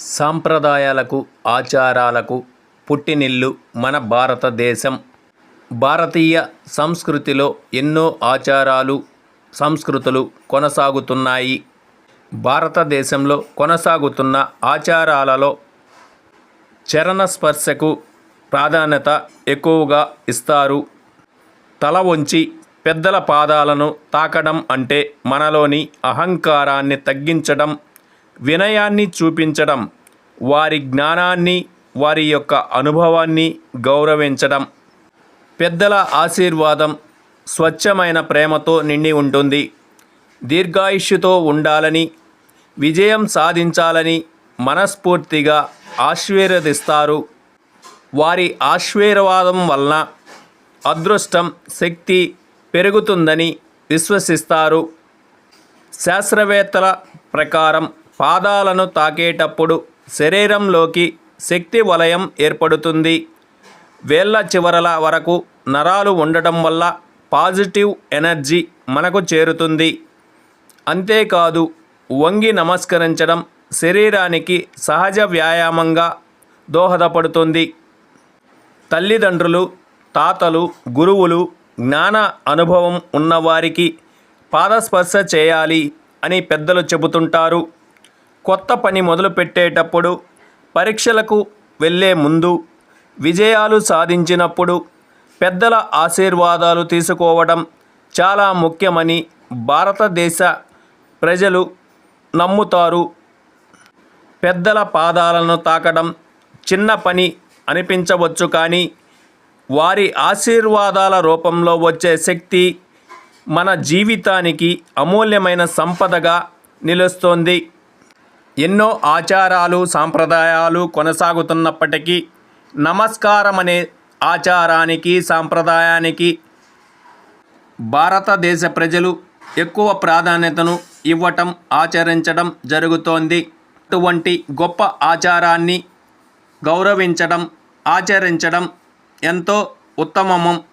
సాంప్రదాయాలకు ఆచారాలకు పుట్టినిల్లు మన భారతదేశం. భారతీయ సంస్కృతిలో ఎన్నో ఆచారాలు సంస్కృతులు కొనసాగుతున్నాయి. భారతదేశంలో కొనసాగుతున్న ఆచారాలలో చరణ స్పర్శకు ప్రాధాన్యత ఎక్కువగా ఇస్తారు. తల వంచి పెద్దల పాదాలను తాకడం అంటే మనలోని అహంకారాన్ని తగ్గించడం వినయాన్ని చూపించడం వారి జ్ఞానాన్ని వారి యొక్క అనుభవాన్ని గౌరవించడం. పెద్దల ఆశీర్వాదం స్వచ్ఛమైన ప్రేమతో నిండి ఉంటుంది. దీర్ఘాయుష్యుతో ఉండాలని విజయం సాధించాలని మనస్ఫూర్తిగా ఆశీర్వదిస్తారు. వారి ఆశీర్వాదం వలన అదృష్టం శక్తి పెరుగుతుందని విశ్వసిస్తారు. శాస్త్రవేత్తల ప్రకారం పాదాలను తాకేటప్పుడు శరీరంలోకి శక్తి వలయం ఏర్పడుతుంది. వేళ్ళ చివరల వరకు నరాలు ఉండటం వల్ల పాజిటివ్ ఎనర్జీ మనకు చేరుతుంది. అంతేకాదు వంగి నమస్కరించడం శరీరానికి సహజ వ్యాయామంగా దోహదపడుతుంది. తల్లిదండ్రులు తాతలు గురువులు జ్ఞాన అనుభవం ఉన్నవారికి పాదస్పర్శ చేయాలి అని పెద్దలు చెబుతుంటారు. కొత్త పని మొదలుపెట్టేటప్పుడు పరీక్షలకు వెళ్ళే ముందు విజయాలు సాధించినప్పుడు పెద్దల ఆశీర్వాదాలు తీసుకోవడం చాలా ముఖ్యమని భారతదేశ ప్రజలు నమ్ముతారు. పెద్దల పాదాలను తాకడం చిన్న పని అనిపించవచ్చు కానీ వారి ఆశీర్వాదాల రూపంలో వచ్చే శక్తి మన జీవితానికి అమూల్యమైన సంపదగా నిలుస్తోంది. ఎన్నో ఆచారాలు సాంప్రదాయాలు కొనసాగుతున్నప్పటికీ నమస్కారం అనే ఆచారానికి సాంప్రదాయానికి భారతదేశ ప్రజలు ఎక్కువ ప్రాధాన్యతను ఇవ్వటం ఆచరించడం జరుగుతోంది. అటువంటి గొప్ప ఆచారాన్ని గౌరవించడం ఆచరించడం ఎంతో ఉత్తమము.